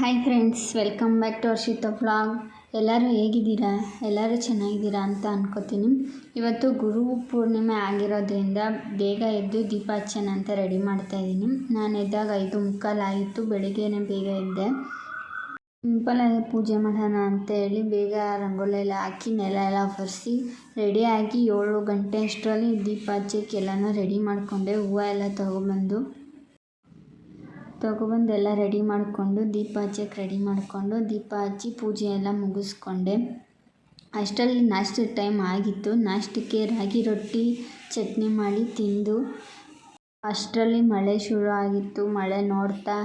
Hi friends welcome back to Arshita vlog ಎಲ್ಲರೂ ಹೇಗಿದ್ದೀರಾ? ಎಲ್ಲರೂ ಚೆನ್ನಾಗಿದ್ದೀರಾ ಅಂತ ಅನ್ಕೋತೀನಿ. ಇವತ್ತು ಗುರು ಪೂರ್ಣಿಮೆ ಆಗಿರೋದ್ರಿಂದ ಬೇಗ ಎದ್ದು ದೀಪ ಹಚ್ಚೋಣ ಅಂತ ರೆಡಿ ಮಾಡ್ತಾಯಿದ್ದೀನಿ ನಾನು ಎದ್ದಾಗ ಐದು ಮುಕ್ಕಾಲಾಯಿತು ಬೆಳಿಗ್ಗೆನೇ ಬೇಗ ಎದ್ದೆ. ಸಿಂಪಲಾಗಿ ಪೂಜೆ ಮಾಡೋಣ ಅಂತ ಹೇಳಿ ಬೇಗ ರಂಗೋಲಿ ಎಲ್ಲ ಹಾಕಿ, ನೆಲ ಎಲ್ಲ ಒರೆಸಿ ರೆಡಿಯಾಗಿ ಏಳು ಗಂಟೆ ಅಷ್ಟರಲ್ಲಿ ದೀಪ ಹಚ್ಚಕ್ಕೆ ಎಲ್ಲನೂ ರೆಡಿ ಮಾಡಿಕೊಂಡೆ, ಹೂವು ಎಲ್ಲ ತೊಗೊಬಂದು ತೊಗೊಬಂದು ಎಲ್ಲ ರೆಡಿ ಮಾಡಿಕೊಂಡು, ದೀಪ ಹಚ್ಚಕ್ಕೆ ರೆಡಿ ಮಾಡಿಕೊಂಡು, ದೀಪ ಹಚ್ಚಿ ಪೂಜೆ ಎಲ್ಲ ಮುಗಿಸ್ಕೊಂಡೆ. ಅಷ್ಟರಲ್ಲಿ ನಾಷ್ಟದ ಟೈಮ್ ಆಗಿತ್ತು. ನಾಷ್ಟಕ್ಕೆ ರಾಗಿ ರೊಟ್ಟಿ, ಚಟ್ನಿ ಮಾಡಿ ತಿಂದು, ಅಷ್ಟರಲ್ಲಿ ಮಳೆ ಶುರು ಆಗಿತ್ತು. ಮಳೆ ನೋಡ್ತಾ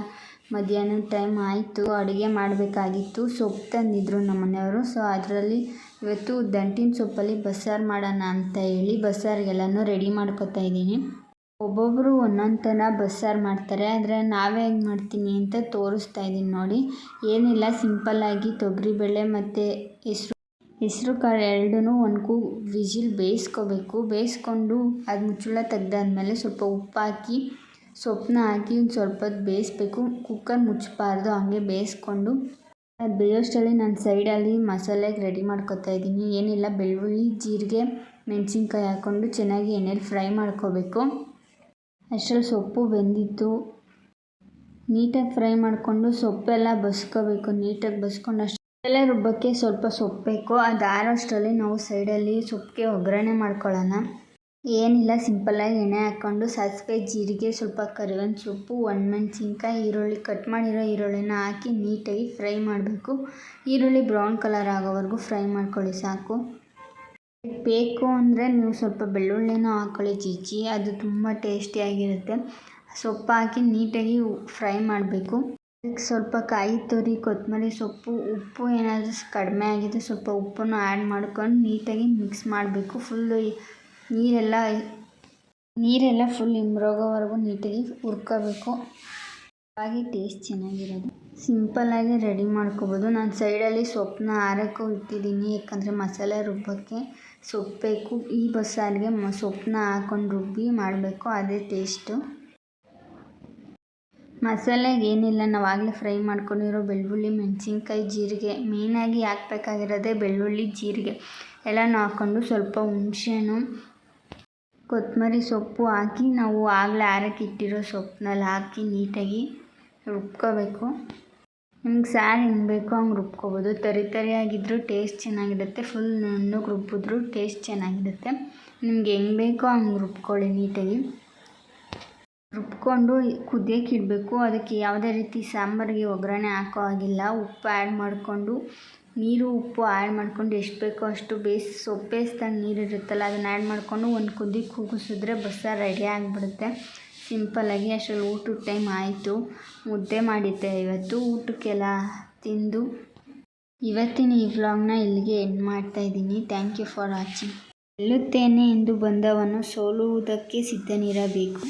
ಮಧ್ಯಾಹ್ನದ ಟೈಮ್ ಆಯಿತು. ಅಡುಗೆ ಮಾಡಬೇಕಾಗಿತ್ತು. ಸೊಪ್ಪು ತಂದಿದ್ರು ನಮ್ಮ ಮನೆಯವರು ಸೊ ಅದರಲ್ಲಿ ಇವತ್ತು ದಂಟಿನ ಸೊಪ್ಪಲ್ಲಿ ಬಸ್ಸಾರು ಮಾಡೋಣ ಅಂತ ಹೇಳಿ ಬಸ್ಸಾರಿಗೆಲ್ಲನೂ ರೆಡಿ ಮಾಡ್ಕೊತಾ ಇದ್ದೀನಿ. ಒಬ್ಬೊಬ್ಬರು ಒಂದೊಂದು ಥರ ಬಸ್ಸಾರು ಮಾಡ್ತಾರೆ. ಆದರೆ ನಾವೇ ಹೆಂಗೆ ಮಾಡ್ತೀನಿ ಅಂತ ತೋರಿಸ್ತಾ ಇದ್ದೀನಿ ನೋಡಿ. ಏನಿಲ್ಲ ಸಿಂಪಲ್ಲಾಗಿ ತೊಗರಿಬೇಳೆ ಮತ್ತು ಹೆಸ್ರು ಹೆಸ್ರು ಕಾಳು ಎರಡೂ ಒಂದು ಕೂ ವಿಜಿಲ್ ಬೇಯಿಸ್ಕೋಬೇಕು. ಬೇಯಿಸ್ಕೊಂಡು ಅದು ಮುಚ್ಚಳ ತೆಗ್ದಾದ್ಮೇಲೆ ಸ್ವಲ್ಪ ಉಪ್ಪು ಹಾಕಿ ಸೊಪ್ಪನ್ನ ಹಾಕಿ ಒಂದು ಸ್ವಲ್ಪ ಬೇಯಿಸ್ಬೇಕು. ಕುಕ್ಕರ್ ಮುಚ್ಚಬಾರ್ದು, ಹಾಗೆ ಬೇಯಿಸ್ಕೊಂಡು. ಅದು ಬೇಯೋಷ್ಟರಲ್ಲಿ ನಾನು ಸೈಡಲ್ಲಿ ಮಸಾಲೆಗೆ ರೆಡಿ ಮಾಡ್ಕೊತಾ ಇದ್ದೀನಿ. ಏನಿಲ್ಲ, ಬೆಳ್ಳುಳ್ಳಿ, ಜೀರಿಗೆ, ಮೆಣಸಿನ್ಕಾಯಿ ಹಾಕ್ಕೊಂಡು ಚೆನ್ನಾಗಿ ಎಣ್ಣೆಲಿ ಫ್ರೈ ಮಾಡ್ಕೋಬೇಕು. ಅಷ್ಟರಲ್ಲಿ ಸೊಪ್ಪು ಬೆಂದಿತ್ತು. ನೀಟಾಗಿ ಫ್ರೈ ಮಾಡಿಕೊಂಡು ಸೊಪ್ಪೆಲ್ಲ ಬಸ್ಕೋಬೇಕು. ನೀಟಾಗಿ ಬಸ್ಕೊಂಡು ಅಷ್ಟೆಲ್ಲ ರುಬ್ಬಕ್ಕೆ ಸ್ವಲ್ಪ ಸೊಪ್ಪು ಬೇಕು. ಅದು ಆರೋಷ್ಟರಲ್ಲಿ ನಾವು ಸೈಡಲ್ಲಿ ಸೊಪ್ಪಿಗೆ ಒಗ್ಗರಣೆ ಮಾಡ್ಕೊಳ್ಳೋಣ. ಏನಿಲ್ಲ, ಸಿಂಪಲ್ಲಾಗಿ ಎಣ್ಣೆ ಹಾಕ್ಕೊಂಡು ಸಾಸಿವೆ, ಜೀರಿಗೆ, ಸ್ವಲ್ಪ ಕರಿಬೇವಿನ ಸೊಪ್ಪು, ಒಣಮೆಣ್ಸಿನ್ಕಾಯಿ, ಈರುಳ್ಳಿ, ಕಟ್ ಮಾಡಿರೋ ಈರುಳ್ಳಿನ ಹಾಕಿ ನೀಟಾಗಿ ಫ್ರೈ ಮಾಡಬೇಕು. ಈರುಳ್ಳಿ ಬ್ರೌನ್ ಕಲರ್ ಆಗೋವರೆಗೂ ಫ್ರೈ ಮಾಡ್ಕೊಳ್ಳಿ ಸಾಕು. ಬೇಕು ಅಂದರೆ ನೀವು ಸ್ವಲ್ಪ ಬೆಳ್ಳುಳ್ಳಿನೂ ಹಾಕ್ಕೊಳ್ಳಿ ಜಿಜ್ಜಿ ಅದು ತುಂಬ ಟೇಸ್ಟಿಯಾಗಿರುತ್ತೆ ಸೊಪ್ಪು ಹಾಕಿ ನೀಟಾಗಿ ಫ್ರೈ ಮಾಡಬೇಕು. ಸ್ವಲ್ಪ ಕಾಯಿ ತುರಿ ಕೊತ್ತಂಬರಿ ಸೊಪ್ಪು, ಉಪ್ಪು ಏನಾದರೂ ಕಡಿಮೆ ಆಗಿದೆ ಸ್ವಲ್ಪ ಉಪ್ಪನ್ನು ಆ್ಯಡ್ ಮಾಡ್ಕೊಂಡು ನೀಟಾಗಿ ಮಿಕ್ಸ್ ಮಾಡಬೇಕು. ಫುಲ್ಲು ನೀರೆಲ್ಲ ನೀರೆಲ್ಲ ಫುಲ್ ಇಂಬ್ರೋಗೋವರೆಗೂ ನೀಟಾಗಿ ಹುರ್ಕೋಬೇಕು. ಹಾಗೆ ಟೇಸ್ಟ್ ಚೆನ್ನಾಗಿರೋದು. ಸಿಂಪಲ್ಲಾಗಿ ರೆಡಿ ಮಾಡ್ಕೋಬೋದು. ನಾನು ಸೈಡಲ್ಲಿ ಸೊಪ್ಪನ್ನ ಆರೋಕ್ಕೂ ಇಟ್ಟಿದ್ದೀನಿ, ಯಾಕಂದರೆ ಮಸಾಲೆ ರುಬ್ಬಕ್ಕೆ. ಸೊಪ್ಪು ಬೇಕು. ಈ ಬಸ್ಸಾರಿಗೆ ಮ, ಸೊಪ್ಪನ್ನ ಹಾಕೊಂಡು ರುಬ್ಬಿ ಮಾಡಬೇಕು. ಅದೇ ಟೇಸ್ಟು ಮಸಾಲೆಗೆ ಏನಿಲ್ಲ. ನಾವು ಆಗಲೇ ಫ್ರೈ ಮಾಡ್ಕೊಂಡಿರೋ ಬೆಳ್ಳುಳ್ಳಿ, ಮೆಣಸಿನ್ಕಾಯಿ, ಜೀರಿಗೆ. ಮೇಯ್ನಾಗಿ ಹಾಕ್ಬೇಕಾಗಿರೋದೇ ಬೆಳ್ಳುಳ್ಳಿ, ಜೀರಿಗೆ. ಎಲ್ಲನೂ ಹಾಕ್ಕೊಂಡು ಸ್ವಲ್ಪ ಹುಣ್ಸೆಹಣ್ಣು ಕೊತ್ತಂಬರಿ ಸೊಪ್ಪು ಹಾಕಿ ನಾವು ಆಗಲೇ ಆರಕ್ಕೆ ಇಟ್ಟಿರೋ ಸೊಪ್ಪನ್ನೆಲ್ಲ ಹಾಕಿ ನೀಟಾಗಿ ರುಬ್ಕೋಬೇಕು. ನಿಮ್ಗೆ ಸಾರು ಹೆಂಗೆ ಬೇಕೋ ಹಂಗೆ ರುಬ್ಕೊಬೋದು. ತರಿ ತರಿಯಾಗಿದ್ದರೂ ಟೇಸ್ಟ್ ಚೆನ್ನಾಗಿರುತ್ತೆ. ಫುಲ್ ನುಣ್ಣಗೆ ರುಬ್ಬಿದ್ರು ಟೇಸ್ಟ್ ಚೆನ್ನಾಗಿರುತ್ತೆ. ನಿಮ್ಗೆ ಹೆಂಗೆ ಬೇಕೋ ಹಂಗೆ ರುಬ್ಕೊಳ್ಳಿ ನೀಟಾಗಿ. ರುಬ್ಕೊಂಡು ಕುದಿಯೋಕ್ಕಿಡಬೇಕು ಅದಕ್ಕೆ ಯಾವುದೇ ರೀತಿ ಸಾಂಬಾರಿಗೆ ಒಗ್ಗರಣೆ ಹಾಕೋ ಹಾಗಿಲ್ಲ. ಉಪ್ಪು ಆ್ಯಡ್ ಮಾಡಿಕೊಂಡು, ನೀರು, ಉಪ್ಪು ಆ್ಯಡ್ ಮಾಡ್ಕೊಂಡು ಎಷ್ಟು ಬೇಕೋ ಅಷ್ಟು ಬೇಯಿಸಿ ಸೊಪ್ಪೇಸ್ದಾಗ ನೀರು ಇರುತ್ತಲ್ಲ, ಅದನ್ನು ಆ್ಯಡ್ ಮಾಡಿಕೊಂಡು ಒಂದು ಕುದಿ ಕೂಗಿಸಿದ್ರೆ ಬಸ್ಸಾರು ರೆಡಿ ಆಗಿಬಿಡುತ್ತೆ. ಸಿಂಪಲ್ಲಾಗಿ ಅಷ್ಟರಲ್ಲಿ ಊಟದ ಟೈಮ್ ಆಯಿತು. ಮುದ್ದೆ ಮಾಡಿದ್ದೆ ಇವತ್ತು. ಊಟಕ್ಕೆಲ್ಲ ತಿಂದು ಇವತ್ತಿನ ಈ ವ್ಲಾಗ್ನ ಇಲ್ಲಿಗೆ ಎಂಡ್ ಮಾಡ್ತಾ ಇದ್ದೀನಿ. ಥ್ಯಾಂಕ್ ಯು ಫಾರ್ ವಾಚಿಂಗ್ ಗೆಲ್ಲುತ್ತೇನೆ ಎಂದು ಬಂದವನು ಸೋಲುವುದಕ್ಕೆ ಸಿದ್ಧನಿರಬೇಕು.